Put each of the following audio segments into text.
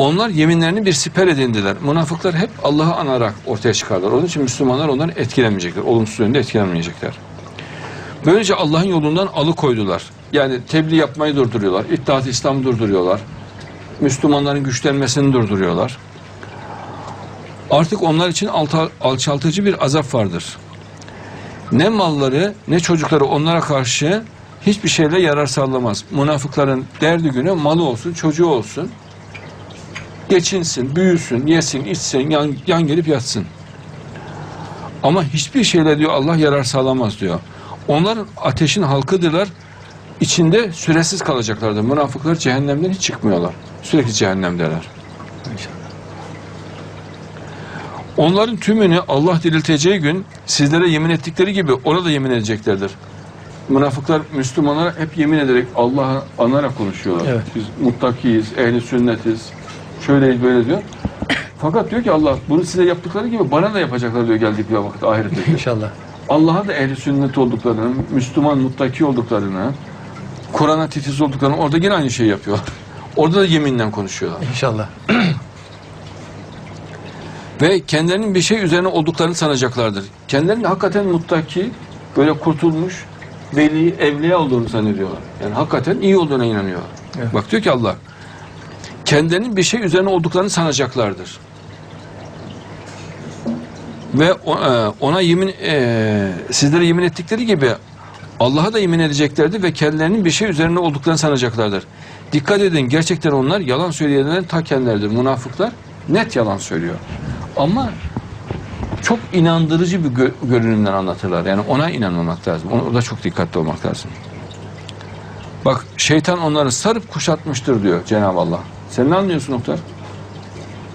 Onlar yeminlerini bir siper edindiler. Münafıklar hep Allah'ı anarak ortaya çıkarlar. Onun için Müslümanlar ondan etkilenmeyecekler. Olumsuz yönde etkilenmeyecekler. Böylece Allah'ın yolundan alıkoydular. Yani tebliğ yapmayı durduruyorlar. İttihat İslam'ı durduruyorlar. Müslümanların güçlenmesini durduruyorlar. Artık onlar için alçaltıcı bir azap vardır. Ne malları ne çocukları onlara karşı hiçbir şeyle yarar sağlamaz. Münafıkların derdi günü malı olsun, çocuğu olsun. Geçinsin, büyüsün, yesin, içsin, yan, yan gelip yatsın. Ama hiçbir şeyle diyor Allah yarar sağlamaz diyor. Onlar ateşin halkıdırlar. İçinde süresiz kalacaklardır. Münafıklar cehennemden hiç çıkmıyorlar. Sürekli cehennemdeler. Onların tümünü Allah dirilteceği gün sizlere yemin ettikleri gibi ona da yemin edeceklerdir. Münafıklar Müslümanlara hep yemin ederek Allah'ı anarak konuşuyorlar. Evet. Biz muttakiyiz, ehli sünnetiz, şöyleyiz böyle diyor. Fakat diyor ki Allah bunu size yaptıkları gibi bana da yapacaklar diyor geldik bir vakit ahirette. diyor. İnşallah. Allah'a da ehli sünnet olduklarını, Müslüman muttaki olduklarını, Kur'an'a titiz olduklarını orada yine aynı şeyi yapıyorlar. Orada da yeminle konuşuyorlar. İnşallah. Ve kendilerinin bir şey üzerine olduklarını sanacaklardır. Kendilerinin hakikaten muttaki, böyle kurtulmuş, veli, evliya olduğunu zannediyorlar. Yani hakikaten iyi olduğuna inanıyorlar. Evet. Bak diyor ki Allah, kendilerinin bir şey üzerine olduklarını sanacaklardır. Ve e, ona yemin, e, sizlere yemin ettikleri gibi Allah'a da yemin edeceklerdir ve kendilerinin bir şey üzerine olduklarını sanacaklardır. Dikkat edin gerçekten onlar yalan söyleyenlerin ta kendileridir. Münafıklar net yalan söylüyor. Ama çok inandırıcı bir gö- görünümden anlatırlar. Yani ona inanmamak lazım. Orada çok dikkatli olmak lazım. Bak şeytan onları sarıp kuşatmıştır diyor Cenab-ı Allah. Sen ne anlıyorsun Oktar?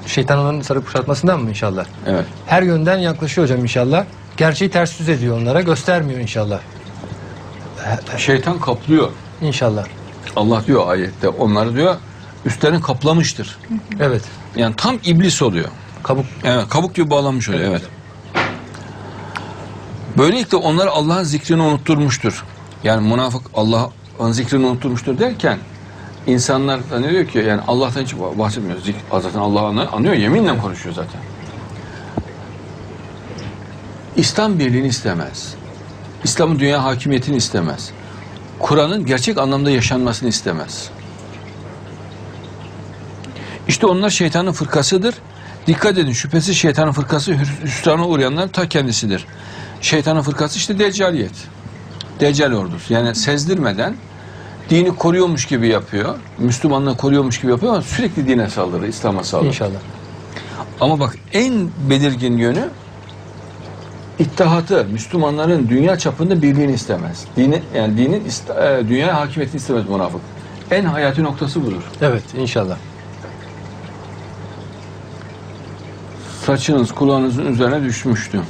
Şeytan onların sarıp kuşatmasından mı inşallah? Evet. Her yönden yaklaşıyor hocam inşallah. Gerçeği ters yüz ediyor onlara. Göstermiyor inşallah. Şeytan kaplıyor. İnşallah. Allah diyor ayette onları diyor üstlerini kaplamıştır. Evet. Yani tam iblis oluyor. Kabuk. Evet, kabuk gibi bağlanmış oluyor. Evet. Böylelikle onlar Allah'ın zikrini unutturmuştur. Yani münafık Allah'ın zikrini unutturmuştur derken insanlar zannediyor ki yani Allah'tan hiç bahsetmiyor. Zik, zaten Allah'ı anı- anıyor, yeminle konuşuyor zaten. İslam birliğini istemez. İslam'ın dünya hakimiyetini istemez. Kur'an'ın gerçek anlamda yaşanmasını istemez. İşte onlar şeytanın fırkasıdır. Dikkat edin şüphesiz şeytanın fırkası hüs- hüsrana uğrayanlar ta kendisidir. Şeytanın fırkası işte deccaliyet. Deccal ordusu. Yani sezdirmeden dini koruyormuş gibi yapıyor. Müslümanlığı koruyormuş gibi yapıyor ama sürekli dine saldırır, İslam'a saldırır. İnşallah. Ama bak en belirgin yönü ittihatı, Müslümanların dünya çapında birliğini istemez. Dini, yani dinin e, dünya hakimiyetini istemez münafık. En hayati noktası budur. Evet inşallah. Saçınız kulağınızın üzerine düşmüştü.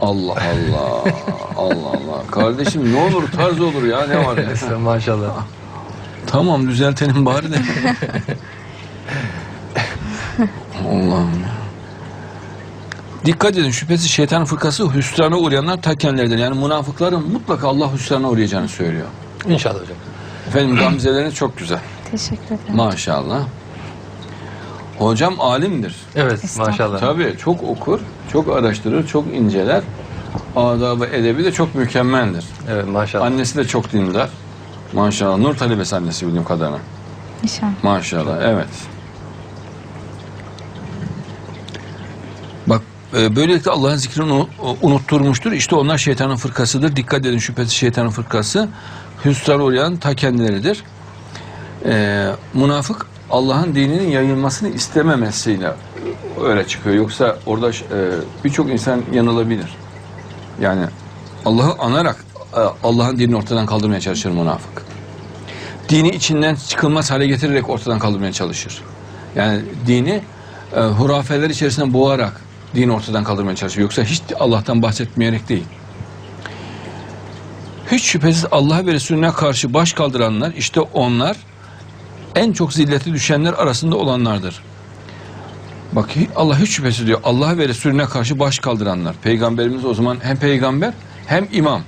Allah Allah. Allah Allah. Kardeşim ne olur tarz olur ya ne var ya. Maşallah. tamam düzeltelim bari de. Allah'ım. Dikkat edin şüphesiz şeytanın fırkası hüsrana uğrayanlar ta kendileridir. Yani münafıkların mutlaka Allah hüsrana uğrayacağını söylüyor. İnşallah hocam. Efendim gamzeleriniz çok güzel. Teşekkür ederim. Maşallah. Hocam alimdir. Evet maşallah. Tabii çok okur, çok araştırır, çok inceler. Adabı, edebi de çok mükemmeldir. Evet maşallah. Annesi de çok dindar. Maşallah. Nur talebesi annesi bildiğim kadarıyla. İnşallah. Maşallah. Evet. Bak e, böylelikle Allah'ın zikrini unu- unutturmuştur. İşte onlar şeytanın fırkasıdır. Dikkat edin şüphesiz şeytanın fırkası. Hüsran uğrayan ta kendileridir. E, münafık Allah'ın dininin yayılmasını istememesiyle öyle çıkıyor. Yoksa orada e, birçok insan yanılabilir. Yani Allah'ı anarak e, Allah'ın dinini ortadan kaldırmaya çalışır münafık. Dini içinden çıkılmaz hale getirerek ortadan kaldırmaya çalışır. Yani dini e, hurafeler içerisinde boğarak dini ortadan kaldırmaya çalışıyor. Yoksa hiç Allah'tan bahsetmeyerek değil. Hiç şüphesiz Allah'a ve Resulüne karşı baş kaldıranlar işte onlar en çok zilleti düşenler arasında olanlardır. Bak Allah hiç şüphesiz diyor Allah'a ve Resulüne karşı baş kaldıranlar. Peygamberimiz o zaman hem peygamber hem imam.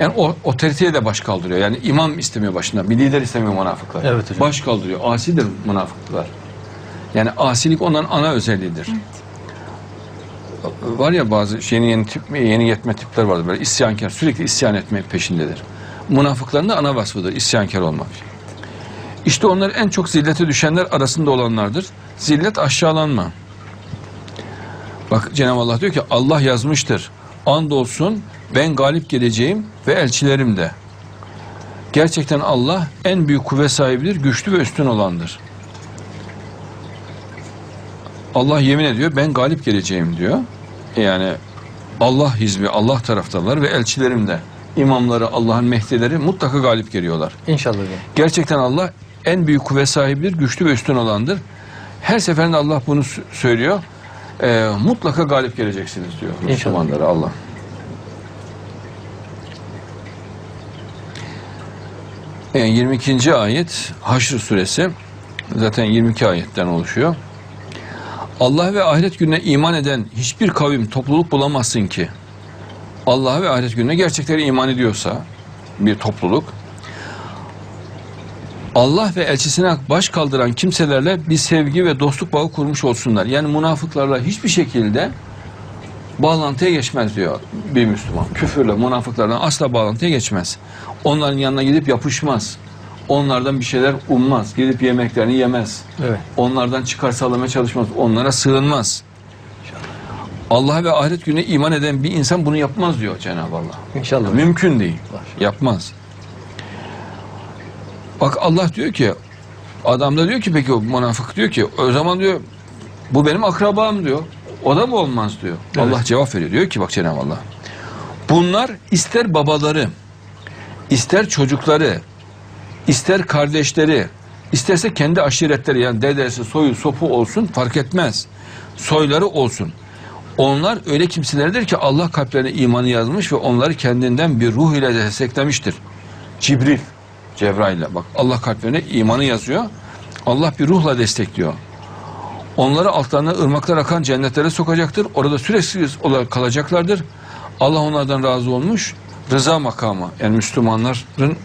Yani o otoriteye de baş kaldırıyor. Yani imam istemiyor başında. Bir lider istemiyor münafıklar. Evet hocam. Baş kaldırıyor. Asidir münafıklar. Yani asilik onların ana özelliğidir. Var ya bazı yeni yeni tip yeni yetme tipler vardır böyle isyankar sürekli isyan etmek peşindedir. Münafıkların da ana vasfıdır isyankar olmak. İşte onlar en çok zillete düşenler arasında olanlardır. Zillet aşağılanma. Bak Cenab-ı Allah diyor ki Allah yazmıştır. Andolsun ben galip geleceğim ve elçilerim de. Gerçekten Allah en büyük kuvvet sahibidir, güçlü ve üstün olandır. Allah yemin ediyor ben galip geleceğim diyor. Yani Allah hizbi, Allah taraftarlar ve elçilerim de imamları, Allah'ın mehdileri mutlaka galip geliyorlar. İnşallah. Gerçekten Allah en büyük kuvvet sahibidir, güçlü ve üstün olandır. Her seferinde Allah bunu söylüyor. Ee, mutlaka galip geleceksiniz diyor Müslümanlara Allah. Yani 22. ayet Haşr suresi zaten 22 ayetten oluşuyor. Allah ve ahiret gününe iman eden hiçbir kavim, topluluk bulamazsın ki Allah'a ve ahiret gününe gerçekten iman ediyorsa bir topluluk Allah ve elçisine baş kaldıran kimselerle bir sevgi ve dostluk bağı kurmuş olsunlar. Yani münafıklarla hiçbir şekilde bağlantıya geçmez diyor bir Müslüman. Küfürle, münafıklarla asla bağlantıya geçmez. Onların yanına gidip yapışmaz. Onlardan bir şeyler ummaz. Gidip yemeklerini yemez. Evet. Onlardan çıkar sağlamaya çalışmaz. Onlara sığınmaz. Allah ve ahiret gününe iman eden bir insan bunu yapmaz diyor Cenab-ı Allah. İnşallah. Mümkün değil. Var. Yapmaz. Bak Allah diyor ki adam da diyor ki peki o münafık diyor ki o zaman diyor bu benim akrabam diyor. O da mı olmaz diyor. Evet. Allah cevap veriyor. Diyor ki bak Cenab-ı Allah. Bunlar ister babaları, ister çocukları, ister kardeşleri, isterse kendi aşiretleri yani dedesi, soyu, sopu olsun fark etmez. Soyları olsun. Onlar öyle kimselerdir ki Allah kalplerine imanı yazmış ve onları kendinden bir ruh ile desteklemiştir. Cibril, Cebrail'le bak Allah kalplerine imanı yazıyor. Allah bir ruhla destekliyor. Onları altlarına ırmaklar akan cennetlere sokacaktır. Orada sürekli olarak kalacaklardır. Allah onlardan razı olmuş. Rıza makamı yani Müslümanların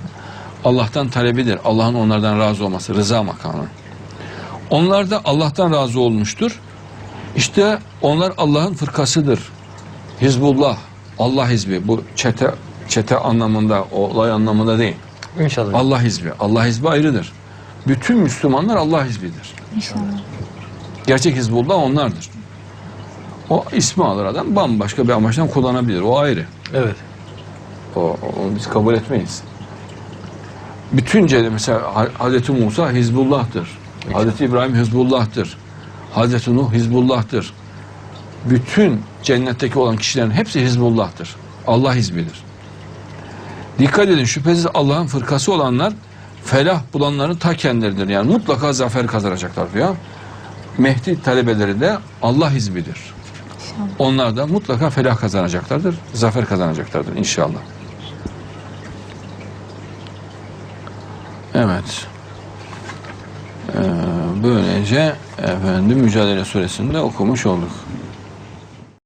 Allah'tan talebidir. Allah'ın onlardan razı olması rıza makamı. Onlar da Allah'tan razı olmuştur. İşte onlar Allah'ın fırkasıdır. Hizbullah, Allah hizbi. Bu çete çete anlamında, olay anlamında değil. İnşallah. Allah hizbi. Allah hizbi ayrıdır. Bütün Müslümanlar Allah hizbidir. İnşallah. Gerçek Hizbullah onlardır. O ismi alır adam bambaşka bir amaçtan kullanabilir. O ayrı. Evet. O, onu biz kabul etmeyiz. Bütünce de mesela Ha- Hazreti Musa Hizbullah'tır. Hazreti İbrahim Hizbullah'tır. Hazreti Nuh Hizbullah'tır. Bütün cennetteki olan kişilerin hepsi Hizbullah'tır. Allah hizbidir. Dikkat edin şüphesiz Allah'ın fırkası olanlar felah bulanların ta kendileridir. Yani mutlaka zafer kazanacaklar diyor. Mehdi talebeleri de Allah hizbidir. İnşallah. Onlar da mutlaka felah kazanacaklardır. Zafer kazanacaklardır inşallah. Evet. Ee, böylece efendim Mücadele Suresinde okumuş olduk.